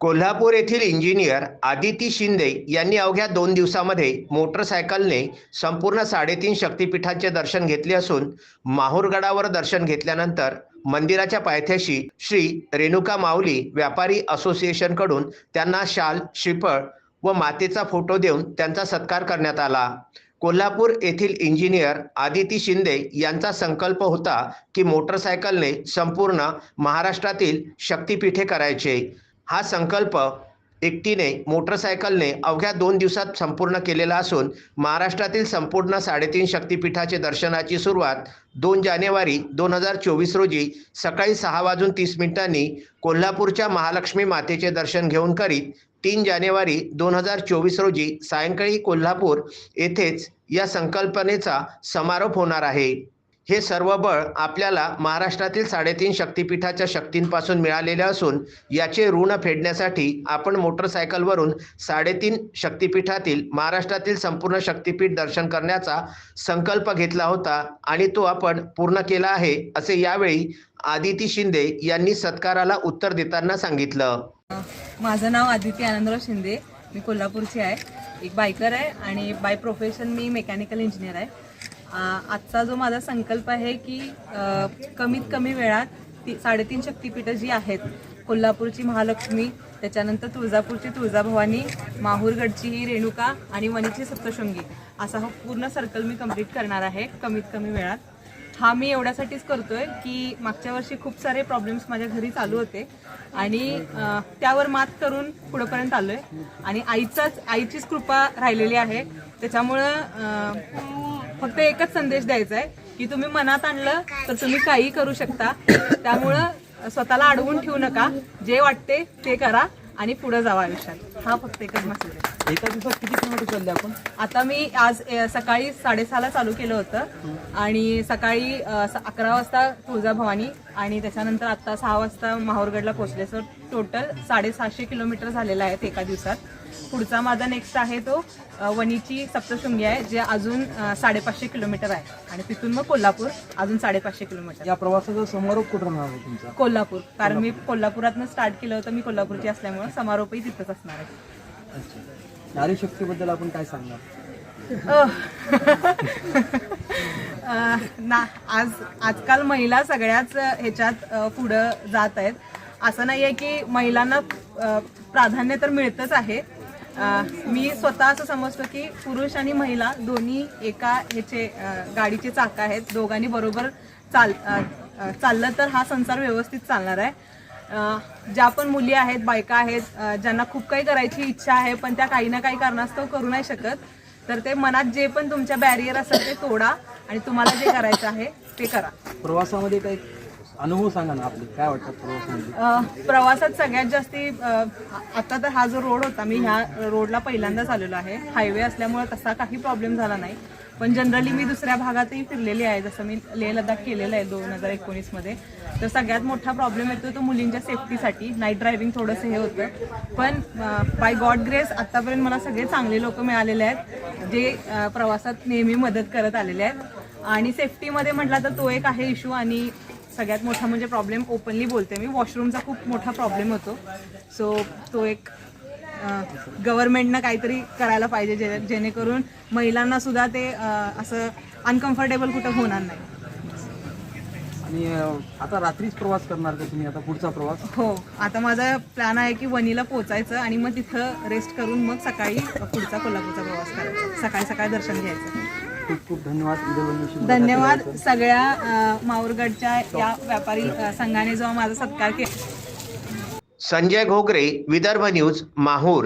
कोल्हापूर येथील इंजिनियर आदिती शिंदे यांनी अवघ्या दोन दिवसामध्ये मोटरसायकलने संपूर्ण साडेतीन शक्तिपीठांचे दर्शन घेतले असून माहूरगडावर दर्शन घेतल्यानंतर मंदिराच्या पायथ्याशी श्री रेणुका माऊली व्यापारी असोसिएशनकडून त्यांना शाल श्रीफळ व मातेचा फोटो देऊन त्यांचा सत्कार करण्यात आला. कोल्हापूर येथील इंजिनियर आदिती शिंदे यांचा संकल्प होता की मोटरसायकलने संपूर्ण महाराष्ट्रातील शक्तिपीठे करायचे. हा संकल्प एकटीने मोटरसायकलने अवघ्या दोन दिवसात संपूर्ण केलेला असून महाराष्ट्रातील संपूर्ण साडेतीन शक्तिपीठाचे दर्शनाची सुरुवात दोन जानेवारी दोन हजार चोवीस रोजी सकाळी सहा वाजून तीस मिनिटांनी कोल्हापूरच्या महालक्ष्मी मातेचे दर्शन घेऊन करीत तीन जानेवारी दोन हजार चोवीस रोजी सायंकाळी कोल्हापूर येथेच या संकल्पनेचा समारोप होणार आहे. हे सर्व बळ आपल्याला महाराष्ट्रातील साडेतीन शक्तीपीठाच्या शक्तींपासून मिळालेले असून याचे ऋण फेडण्यासाठी आपण मोटरसायकलवरून साडेतीन शक्तिपीठातील महाराष्ट्रातील संपूर्ण शक्तिपीठ दर्शन करण्याचा संकल्प घेतला होता आणि तो आपण पूर्ण केला आहे असे यावेळी आदिती शिंदे यांनी सत्काराला उत्तर देताना सांगितलं. माझं नाव आदिती आनंदराव शिंदे मी कोल्हापूरची आहे. एक बायकर आहे आणि बाय प्रोफेशन मी मेकॅनिकल इंजिनियर आहे. आजचा जो माझा संकल्प आहे की कमीत कमी वेळात ती साडेतीन शक्तिपीठं जी आहेत कोल्हापूरची महालक्ष्मी त्याच्यानंतर तुळजापूरची तुळजाभवानी माहूरगडची ही रेणुका आणि वणीची सप्तशृंगी असा हा पूर्ण सर्कल मी कंप्लीट करणार आहे कमीत कमी वेळात. हा मी एवढ्यासाठीच करतोय की मागच्या वर्षी खूप सारे प्रॉब्लेम्स माझ्या घरी चालू होते. आणि त्यावर मात करून पुढेपर्यंत आलोय. आणि आईचाच आईचीच कृपा राहिलेली आहे. त्याच्यामुळं फक्त एकच संदेश द्यायचा आहे की तुम्ही मनात आणलं तर तुम्ही काही करू शकता. त्यामुळं स्वतःला अडवून ठेवू नका. जे वाटते ते करा. आणि पुढे जावा आयुष्यात. हा फक्त एकच मेसेज आहे. एका दिवसात किती किलोमीटर चालले आपण? आता मी आज अ, सकाळी साडेसहाला चालू केलं होतं. आणि सकाळी अ, स- अकरा वाजता तुळजाभवानी आणि त्याच्यानंतर आता सहा वाजता माहूरगडला पोहोचले. सो टोटल साडेसहाशे किलोमीटर झालेला आहे एका दिवसात. पुढचा माझा नेक्स्ट आहे तो वणीची सप्तशृंगी आहे जे अजून साडेपाचशे किलोमीटर आहे. आणि तिथून मग कोल्हापूर अजून साडेपाचशे किलोमीटर. या प्रवासाचा समारोप कुठं राहणार आहे तुमचा? कोल्हापूर. कारण मी कोल्हापुरातनं स्टार्ट केलं होतं मी कोल्हापूरची असल्यामुळे समारोपही तिथंच असणार आहे. नारी शक्तीबद्दल आपण काय सांगणार? ना आज आजकाल महिला सगळ्याच ह्याच्यात पुढं जात आहेत. असं नाही आहे की महिलांना प्राधान्य तर मिळतच आहे मी स्वतः असं समजतो की पुरुष आणि महिला दोन्ही एका ह्याचे गाडीचे चाक आहेत. दोघांनी बरोबर चाल चाललं तर हा संसार व्यवस्थित चालणार आहे. ज्या पण मुली आहेत बायका आहेत ज्यांना खूप काही करायची इच्छा आहे पण त्या काही ना काही कारणास्तव करू नाही शकत तर ते मनात जे पण तुमच्या बॅरियर असेल ते तोडा आणि तुम्हाला जे करायचं आहे ते करा. प्रवासामध्ये काही अनुभव सांगा ना आपले काय वाटतं प्रवासामध्ये? अ, प्रवासात सगळ्यात जास्ती अ, आता तर हा जो रोड होता मी ह्या रोडला पहिल्यांदाच आलेलो आहे. हायवे असल्यामुळे तसा काही प्रॉब्लेम झाला नाही. पण जनरली मी दुसऱ्या भागातही फिरलेली आहे जसं मी लेह लडाख केलेलं आहे दोन हजार एकोणीसमध्ये. तर सगळ्यात मोठा प्रॉब्लेम येतो तो मुलींच्या सेफ्टीसाठी नाईट ड्रायव्हिंग थोडंसं हे होतं. पण बाय गॉड ग्रेस आत्तापर्यंत मला सगळे चांगले लोक मिळालेले आहेत जे अ, प्रवासात नेहमी मदत करत आलेले आहेत. आणि सेफ्टीमध्ये म्हटलं तर तो एक आहे इश्यू आणि सगळ्यात मोठा म्हणजे प्रॉब्लेम ओपनली बोलते मी. वॉशरूमचा खूप मोठा प्रॉब्लेम होतो. सो तो एक गव्हर्नमेंटनं काहीतरी करायला पाहिजे जे जेणेकरून महिलांना सुद्धा ते असं अनकम्फर्टेबल कुठं होणार नाही. आणि आता रात्रीच प्रवास करणार का तुम्ही? आता पुढचा प्रवास? हो. आता माझा प्लॅन आहे की वणीला पोचायचं आणि मग तिथं रेस्ट करून मग सकाळी पुढचा कोल्हापूरचा प्रवास करायचा. सकाळी सकाळी दर्शन घ्यायचं. खूप खूप धन्यवाद. धन्यवाद. सगळ्या अं, माहूरगडच्या या व्यापारी संघाने जो माझा सत्कार केला. संजय घोगरे विदर्भ न्यूज माहूर.